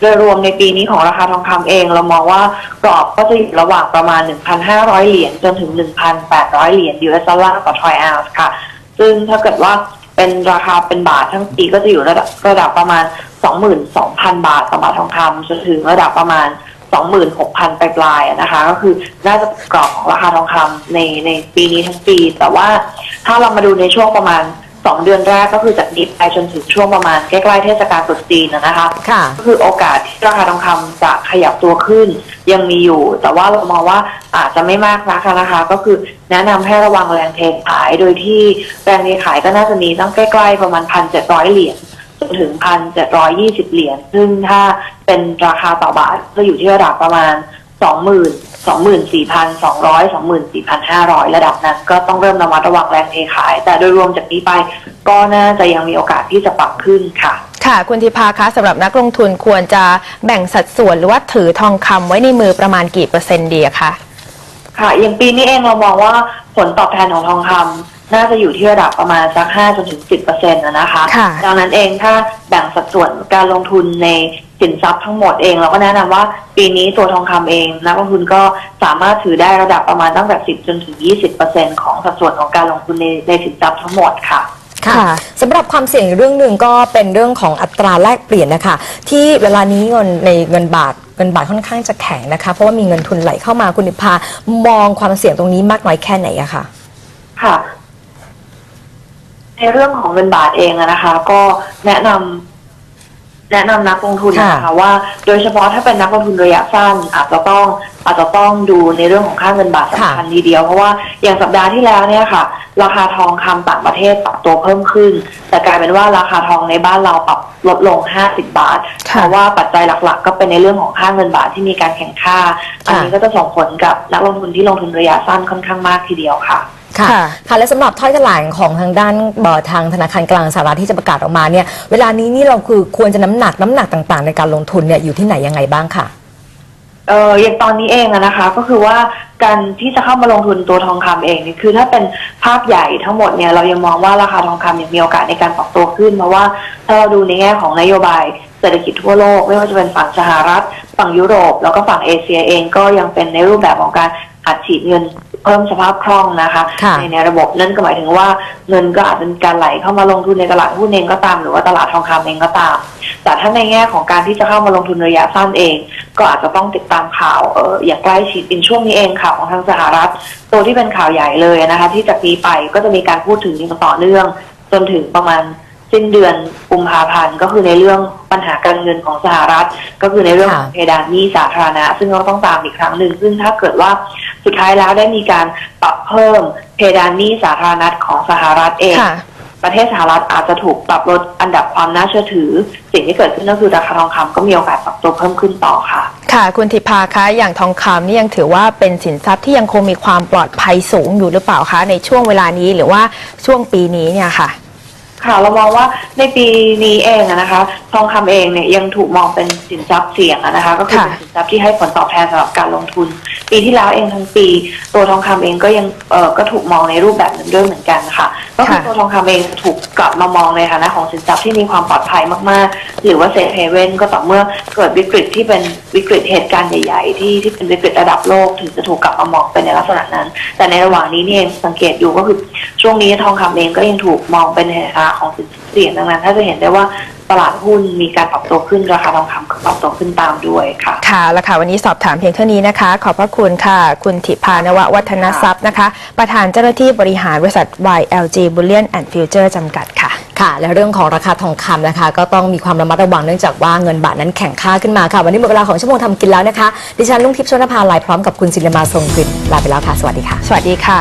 โดยรวมในปีนี้ของราคาทองคำเอง เรามองว่ากรอบก็จะอยู่ระหว่างประมาณ 1,500 เหรียญจนถึง 1,800 เหรียญ US ดอลลาร์ต่อทรอยออนซ์ค่ะ ซึ่งถ้าเกิดว่าเป็นราคาเป็นบาททั้งปีก็จะอยู่ระดับระดับประมาณ 22,000 บาทต่อบาททองคำจนถึงระดับประมาณ 26,000 ปลายๆนะคะ ก็คือน่าจะกรอบของราคาทองคำในในปีนี้ทั้งปี แต่ว่าถ้าเรามาดูในช่วงประมาณ 2เดือนแรกก็คือจากนี้ไปจนถึงช่วงประมาณใกล้ๆเทศกาลตรุษจีนนะนะคะค่ะก็คือโอกาสที่ราคาทองคำจะขยับตัวขึ้น ยังมีอยู่ แต่ว่าเรามองว่าอาจจะไม่มากนักนะคะ ก็คือแนะนำให้ระวังแรงเทขาย โดยที่แรงเทขายก็น่าจะมีตั้งใกล้ๆประมาณพันเจ็ดร้อยเหรียญจนถึงพันเจ็ดร้อยยี่สิบเหรียญซึ่งถ้าเป็นราคาต่อบาทก็อยู่ที่ระดับประมาณสองหมื่น สองหมื่นสี่พันสองร้อยสองหมื่นสี่พันห้าร้อยระดับนั้น ก็ต้องเริ่มระมัดระวังแรงเทขาย แต่โดยรวมจากนี้ไปก็น่าจะยังมีโอกาสที่จะปรับขึ้นค่ะ ค่ะ คุณธิพาคะสำหรับนักลงทุนควรจะแบ่งสัดส่วนหรือว่าถือทองคำไว้ในมือประมาณกี่เปอร์เซ็นต์ดีอะคะค่ะ อย่างปีนี้เองเรามองว่าผลตอบแทนของทองคำ น่าจะอยู่ที่ระดับประมาณสัก5จนถึง10เปอร์เซ็นต์นะคะ ค่ะ ดังนั้นเองถ้าแบ่งสัดส่วนการลงทุนในสินทรัพย์ทั้งหมดเองเราก็แนะนำว่าปีนี้ตัวทองคำเองนักลงทุนก็สามารถถือได้ระดับประมาณตั้งแต่10จนถึง20เปอร์เซ็นต์ของสัดส่วนของการลงทุนในในสินทรัพย์ทั้งหมดค่ะค่ะ ค่ะ สำหรับความเสี่ยงอีกเรื่องหนึ่งก็เป็นเรื่องของอัตราแลกเปลี่ยนนะคะ ที่เวลานี้เงินในเงินบาทเงินบาทค่อนข้างจะแข็งนะคะ เพราะว่ามีเงินทุนไหลเข้ามาคุณนิพามองความเสี่ยงตรงนี้มากน้อยแค่ไหนอะคะ ค่ะ ในเรื่องของเงินบาทเองอะนะคะ ก็แนะนำแนะนำนักลงทุนนะคะว่า โดยเฉพาะถ้าเป็นนักลงทุนระยะสั้น อาจจะต้องอาจจะต้องดูในเรื่องของค่าเงินบาทสำคัญทีเดียวเพราะว่าอย่างสัปดาห์ที่แล้วเนี่ยค่ะ ราคาทองคำต่างประเทศปรับตัวเพิ่มขึ้น แต่กลายเป็นว่าราคาทองในบ้านเราปรับลดลง 50 บาท ค่ะ เพราะว่าปัจจัยหลักๆ ก็เป็นในเรื่องของค่าเงินบาทที่มีการแข่งค่า อันนี้ก็จะส่งผลกับนักลงทุนที่ลงทุนระยะสั้นค่อนข้างมากทีเดียวค่ะ ค่ะค่ะค่ะและสำหรับถ้อยแถลงของทางด้านเอ่อทางธนาคารกลางสหรัฐที่จะประกาศออกมาเนี่ยเวลานี้นี่เราคือควรจะน้ำหนักน้ำหนักต่างๆ ในการลงทุนเนี่ยอยู่ที่ไหนยังไงบ้างค่ะเอออย่างตอนนี้เองอะนะคะ ก็คือว่าการที่จะเข้ามาลงทุนตัวทองคำเองนี่คือถ้าเป็นภาพใหญ่ทั้งหมดเนี่ยเรายังมองว่าราคาทองคำยังมีโอกาสในการปรับตัวขึ้น เพราะว่าถ้าเราดูในแง่ของนโยบายเศรษฐกิจทั่วโลก ไม่ว่าจะเป็นฝั่งสหรัฐ ฝั่งยุโรป แล้วก็ฝั่งเอเชียเองก็ยังเป็นในรูปแบบของการ อัดฉีดเงินเพิ่มสภาพคล่องนะคะค่ะในในระบบนั่นก็หมายถึงว่าเงินก็อาจเป็นการไหลเข้ามาลงทุนในตลาดหุ้นเองก็ตาม หรือว่าตลาดทองคำเองก็ตาม แต่ถ้าในแง่ของการที่จะเข้ามาลงทุนระยะสั้นเอง ก็อาจจะต้องติดตามข่าวเอออย่างใกล้ชิด in ช่วงนี้เองข่าวของทางสหรัฐ ตัวที่เป็นข่าวใหญ่เลยนะคะ ที่จากนี้ไปก็จะมีการพูดถึงอย่างต่อเนื่อง จนถึงประมาณสิ้นเดือนกุมภาพันธ์ก็คือในเรื่องปัญหาการเงินของสหรัฐ ก็คือในเรื่องของค่ะเพดานหนี้สาธารณะ ซึ่งเราต้องตามอีกครั้งหนึ่งซึ่งถ้าเกิดว่า สุดท้ายแล้วได้มีการปรับเพิ่มเพดานหนี้สาธารณะของสหรัฐเองค่ะ ประเทศสหรัฐอาจจะถูกปรับลดอันดับความน่าเชื่อถือ สิ่งที่เกิดขึ้นก็คือราคาทองคำก็มีโอกาสปรับตัวเพิ่มขึ้นต่อค่ะ ค่ะ คุณธิพาคะอย่างทองคำนี่ยังถือว่าเป็นสินทรัพย์ที่ยังคงมีความปลอดภัยสูงอยู่หรือเปล่าคะในช่วงเวลานี้หรือว่าช่วงปีนี้เนี่ยค่ะ ค่ะเรามองว่าในปีนี้เองอะนะคะ ทองคำเองเนี่ยยังถูกมองเป็นสินทรัพย์เสี่ยงอะนะคะ ก็คือค่ะเป็นสินทรัพย์ที่ให้ผลตอบแทนสำหรับการลงทุน ปีที่แล้วเองทั้งปี ตัวทองคำเองก็ยังเออก็ถูกมองในรูปแบบหนึ่งด้วยเหมือนกันค่ะก็คือค่ะตัวทองคำเองถูกกลับมามองในฐานะของสินทรัพย์ที่มีความปลอดภัยมากๆ หรือว่าเซฟเฮเว่นก็ต่อเมื่อเกิดวิกฤตที่เป็นวิกฤตเหตุการณ์ใหญ่ ๆ ที่ที่เป็นวิกฤตระดับโลกถึงจะถูกกลับมามองเป็นในลักษณะนั้น แต่ในระหว่างนี้นี่เองสังเกตอยู่ก็คือช่วงนี้ทองคำเองก็ยังถูกมองเป็นในฐานะของสินทรัพย์เสี่ยงดังนั้น ถ้าจะเห็นได้ว่า ตลาดหุ้นมีการปรับตัวขึ้นราคาทองคำก็ปรับตัวขึ้นตามด้วยค่ะ ค่ะแล้วค่ะ วันนี้สอบถามเพียงเท่านี้นะคะ ขอบพระคุณค่ะ คุณธิพานววัฒนทรัพย์นะคะ ประธานเจ้าหน้าที่บริหารบริษัท YLG Bullion and Future จำกัดค่ะ ค่ะ และเรื่องของราคาทองคำนะคะ ก็ต้องมีความระมัดระวังเนื่องจากว่าเงินบาทนั้นแข็งค่าขึ้นมาค่ะ วันนี้หมดเวลาของชั่วโมงทำกินแล้วนะคะ ดิฉันลุงทิพย์ชนภาลายพร้อมกับคุณศิลมาทรงกลิ่นลาไปแล้วค่ะ สวัสดีค่ะ สวัสดีค่ะ